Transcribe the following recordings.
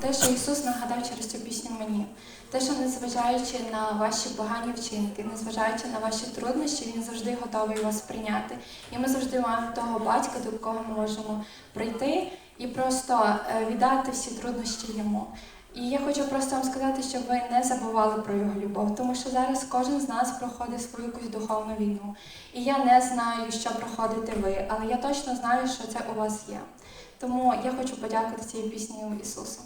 те, що Ісус нагадав через цю пісню мені, те, що незважаючи на ваші погані вчинки, незважаючи на ваші труднощі, Він завжди готовий вас прийняти. І ми завжди маємо того батька, до кого ми можемо прийти і просто е, віддати всі труднощі йому. І я хочу просто вам сказати, щоб ви не забували про його любов, тому що зараз кожен з нас проходить свою якусь духовну війну. І я не знаю, що проходите ви, але я точно знаю, що це у вас є. Тому я хочу подякувати цією піснею Ісусу.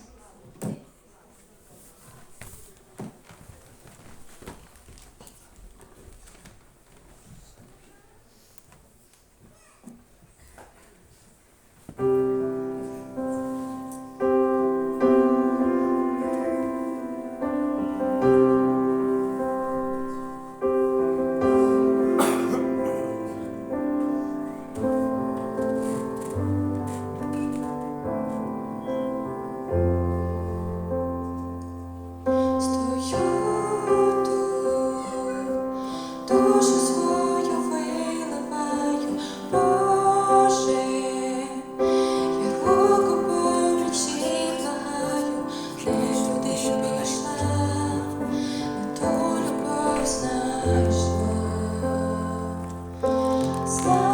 Stop.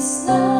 Христа.